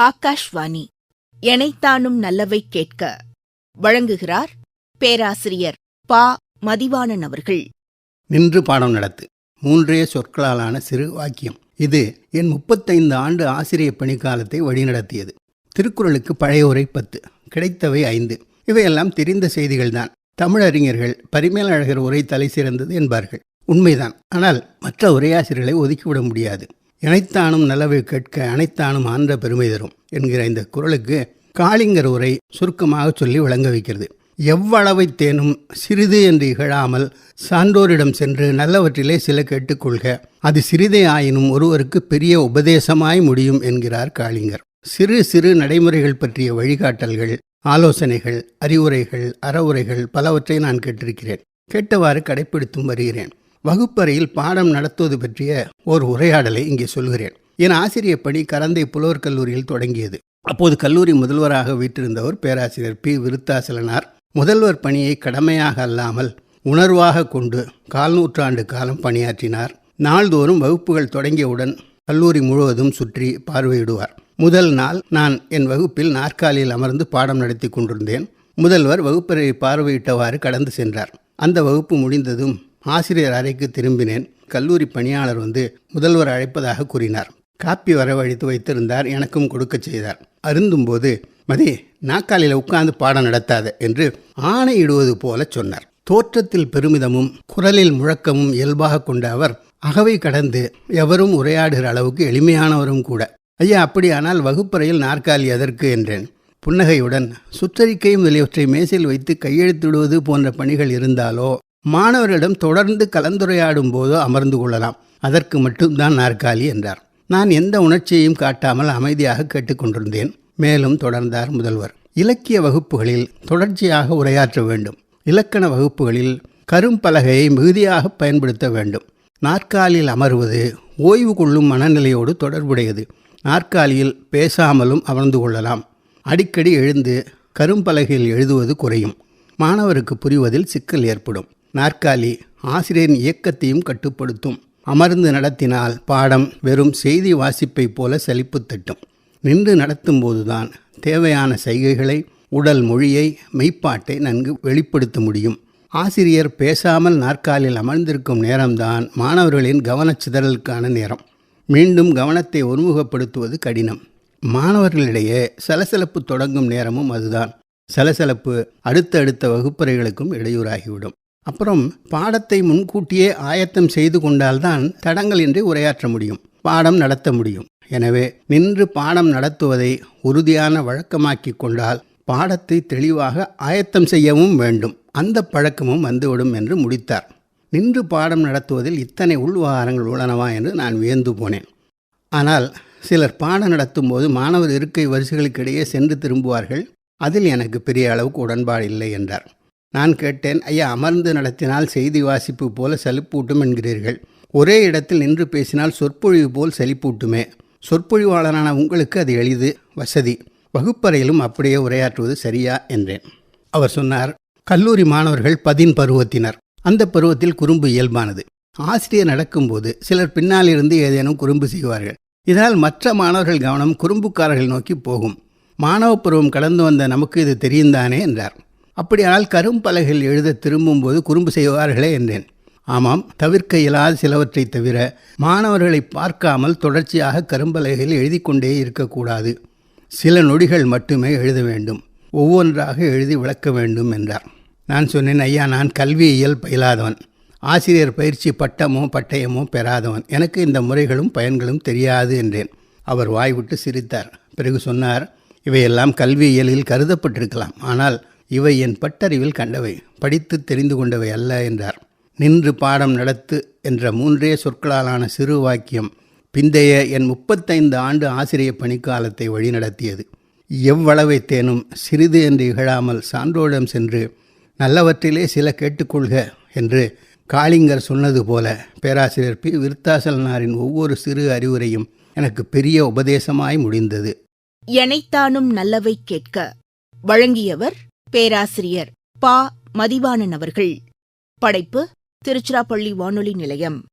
ஆகாஷ்வாணி. எனைத்தானும் நல்லவை கேட்க. வழங்குகிறார் பேராசிரியர் பா. மதிவாணன் அவர்கள். நின்று பாடம் நடத்து. மூன்றே சொற்களாலான சிறு வாக்கியம். இது என் முப்பத்தைந்து ஆண்டு ஆசிரிய பணிக்காலத்தை வழிநடத்தியது. திருக்குறளுக்கு பழைய உரை பத்து கிடைத்தவை ஐந்து. இவையெல்லாம் தெரிந்த செய்திகள்தான். தமிழறிஞர்கள் பரிமேலழகர் உரை தலை சிறந்தது என்பார்கள். உண்மைதான். ஆனால் மற்ற உரையாசிரியர்களை ஒதுக்கிவிட முடியாது. இணைத்தானும் நல்லவை கேட்க அனைத்தானும் ஆன்ற பெருமை தரும் என்கிற இந்த குரலுக்கு காளிங்கர் உரை சுருக்கமாக சொல்லி விளங்க வைக்கிறது. எவ்வளவை தேனும் சிறிது என்று இகழாமல் சான்றோரிடம் சென்று நல்லவற்றிலே சில கேட்டுக்கொள்க அது சிறிதே ஆயினும் ஒருவருக்கு பெரிய உபதேசமாய் முடியும் என்கிறார் காளிங்கர். சிறு சிறு நடைமுறைகள் பற்றிய வழிகாட்டல்கள் ஆலோசனைகள் அறிவுரைகள் அறவுரைகள் பலவற்றை நான் கேட்டிருக்கிறேன். கேட்டவாறு கடைப்பிடித்தும் வருகிறேன். வகுப்பறையில் பாடம் நடத்துவது பற்றிய ஒரு உரையாடலை இங்கே சொல்கிறேன். என் ஆசிரியர் பணி கரந்தை புலவர் கல்லூரியில் தொடங்கியது. அப்போது கல்லூரி முதல்வராக வீற்றிருந்தவர் பேராசிரியர் பி. விருத்தாசலனார். முதல்வர் பணியை கடமையாக அல்லாமல் உணர்வாக கொண்டு கால் நூற்றாண்டு காலம் பணியாற்றினார். நாள்தோறும் வகுப்புகள் தொடங்கியவுடன் கல்லூரி முழுவதும் சுற்றி பார்வையிடுவார். முதல் நாள் நான் என் வகுப்பில் நாற்காலியில் அமர்ந்து பாடம் நடத்தி கொண்டிருந்தேன். முதல்வர் வகுப்பறையை பார்வையிட்டவாறு கடந்து சென்றார். அந்த வகுப்பு முடிந்ததும் ஆசிரியர் அறைக்கு திரும்பினேன். கல்லூரி பணியாளர் வந்து முதல்வர் அழைப்பதாக கூறினார். காப்பி வரவழைத்து வைத்திருந்தார் எனக்கும் கொடுக்கச் செய்தார். அருந்தும்போது மதி நாக்காலியில் உட்கார்ந்து பாடம் நடத்தாத என்று ஆணையிடுவது போல சொன்னார். தோற்றத்தில் பெருமிதமும் குரலில் முழக்கமும் இயல்பாக கொண்ட அவர் அகவை கடந்து எவரும் உரையாடுகிற அளவுக்கு எளிமையானவரும் கூட. ஐயா அப்படியானால் வகுப்பறையில் நாற்காலி எதற்கு? என்றேன். புன்னகையுடன் சுற்றறிக்கையும் முதலியவற்றை மேசையில் வைத்து கையெழுத்திடுவது போன்ற பணிகள் இருந்தாலோ? மாணவர்களிடம் தொடர்ந்து கலந்துரையாடும் போதோ அமர்ந்து கொள்ளலாம். அதற்கு மட்டும்தான் நாற்காலி என்றார். நான் எந்த உணர்ச்சியையும் காட்டாமல் அமைதியாக கேட்டுக்கொண்டிருந்தேன் மேலும் தொடர்ந்தார் முதல்வர். இலக்கிய வகுப்புகளில் தொடர்ச்சியாக உரையாற்ற வேண்டும். இலக்கண வகுப்புகளில் கரும்பலகையை மிகுதியாக பயன்படுத்த வேண்டும். நாற்காலியில் அமர்வது ஓய்வு கொள்ளும் மனநிலையோடு தொடர்புடையது. நாற்காலியில் பேசாமலும் அமர்ந்து கொள்ளலாம். அடிக்கடி எழுந்து கரும்பலகையில் எழுதுவது குறையும். மாணவருக்கு புரிவதில் சிக்கல் ஏற்படும். நாற்காலி ஆசிரியரின் இயக்கத்தையும் கட்டுப்படுத்தும். அமர்ந்து நடத்தினால் பாடம் வெறும் செய்தி வாசிப்பை போல செழிப்பு தட்டும். நின்று நடத்தும் போதுதான் தேவையான சைகைகளை உடல் மொழியை மெய்ப்பாட்டை நன்கு வெளிப்படுத்த முடியும். ஆசிரியர் பேசாமல் நாற்காலில் அமர்ந்திருக்கும் நேரம்தான் மாணவர்களின் கவனச்சிதறலுக்கான நேரம். மீண்டும் கவனத்தை ஒருமுகப்படுத்துவது கடினம். மாணவர்களிடையே சலசலப்பு தொடங்கும் நேரமும் அதுதான். சலசலப்பு அடுத்தடுத்த வகுப்பறைகளுக்கும் இடையூறாகிவிடும். அப்புறம் பாடத்தை முன்கூட்டியே ஆயத்தம் செய்து கொண்டால்தான் தடங்களின்றி உரையாற்ற முடியும் பாடம் நடத்த முடியும். எனவே நின்று பாடம் நடத்துவதை உறுதியான வழக்கமாக்கி கொண்டால் பாடத்தை தெளிவாக ஆயத்தம் செய்யவும் வேண்டும். அந்த பழக்கமும் வந்துவிடும் என்று முடித்தார். நின்று பாடம் நடத்துவதில் இத்தனை உள்வாரங்கள் உள்ளனவா என்று நான் வியந்து போனேன். ஆனால் சிலர் பாடம் நடத்தும் போது மாணவர் இருக்கை வரிசைகளுக்கிடையே சென்று திரும்புவார்கள். அதில் எனக்கு பெரிய அளவுக்கு உடன்பாடு இல்லை என்றார். நான் கேட்டேன் ஐயா அமர்ந்து நடத்தினால் செய்தி வாசிப்பு போல சலிப்பூட்டும் என்கிறீர்கள். ஒரே இடத்தில் நின்று பேசினால் சொற்பொழிவு போல் சலிப்பூட்டுமே சொற்பொழிவாளரான உங்களுக்கு அது எளிது வசதி. வகுப்பறையிலும் அப்படியே உரையாற்றுவது சரியா? என்றேன். அவர் சொன்னார் கல்லூரி மாணவர்கள் பதின் பருவத்தினர். அந்த பருவத்தில் குறும்பு இயல்பானது. ஆசிரியர் நடக்கும்போது சிலர் பின்னாலிருந்து ஏதேனும் குறும்பு செய்வார்கள். இதனால் மற்ற மாணவர்கள் கவனம் குறும்புக்காரர்கள் நோக்கி போகும். மாணவ பருவம் கடந்து வந்த நமக்கு இது தெரியுந்தானே என்றார். அப்படியானால் கரும்பலகையில் எழுத திரும்பும்போது குறும்பு செய்வார்களே என்றேன். ஆமாம் தவிர்க்க இயலாத சிலவற்றை தவிர மாணவர்களை பார்க்காமல் தொடர்ச்சியாக கரும்பலகையில் எழுதி கொண்டே இருக்கக்கூடாது. சில நொடிகள் மட்டுமே எழுத வேண்டும். ஒவ்வொன்றாக எழுதி விளக்க வேண்டும் என்றார். நான் சொன்னேன் ஐயா நான் கல்வியியல் பயிலாதவன். ஆசிரியர் பயிற்சி பட்டமோ பட்டயமோ பெறாதவன். எனக்கு இந்த முறைகளும் பயன்களும் தெரியாது என்றேன். அவர் வாய்விட்டு சிரித்தார். பிறகு சொன்னார் இவையெல்லாம் கல்வியியலில் கருதப்பட்டிருக்கலாம். ஆனால் இவை என் பட்டறிவில் கண்டவை. படித்து தெரிந்து கொண்டவை அல்ல என்றார். நின்று பாடம் நடத்து என்ற மூன்றே சொற்களாலான சிறு வாக்கியம் பிந்தைய என் முப்பத்தைந்து ஆண்டு ஆசிரிய பணிக்காலத்தை வழிநடத்தியது. எவ்வளவை தேனும் சிறிது என்று இகழாமல் சான்றோடம் சென்று நல்லவற்றிலே சில கேட்டுக்கொள்க என்று காளிங்கர் சொன்னது போல பேராசிரியர் பி. விருத்தாசலனாரின் ஒவ்வொரு சிறு அறிவுரையும் எனக்கு பெரிய உபதேசமாய் முடிந்தது. எனைத்தானும் நல்லவை கேட்க வழங்கியவர் பேராசிரியர் பா. மதிவாணன் அவர்கள். படைப்பு திருச்சிராப்பள்ளி வானொலி நிலையம்.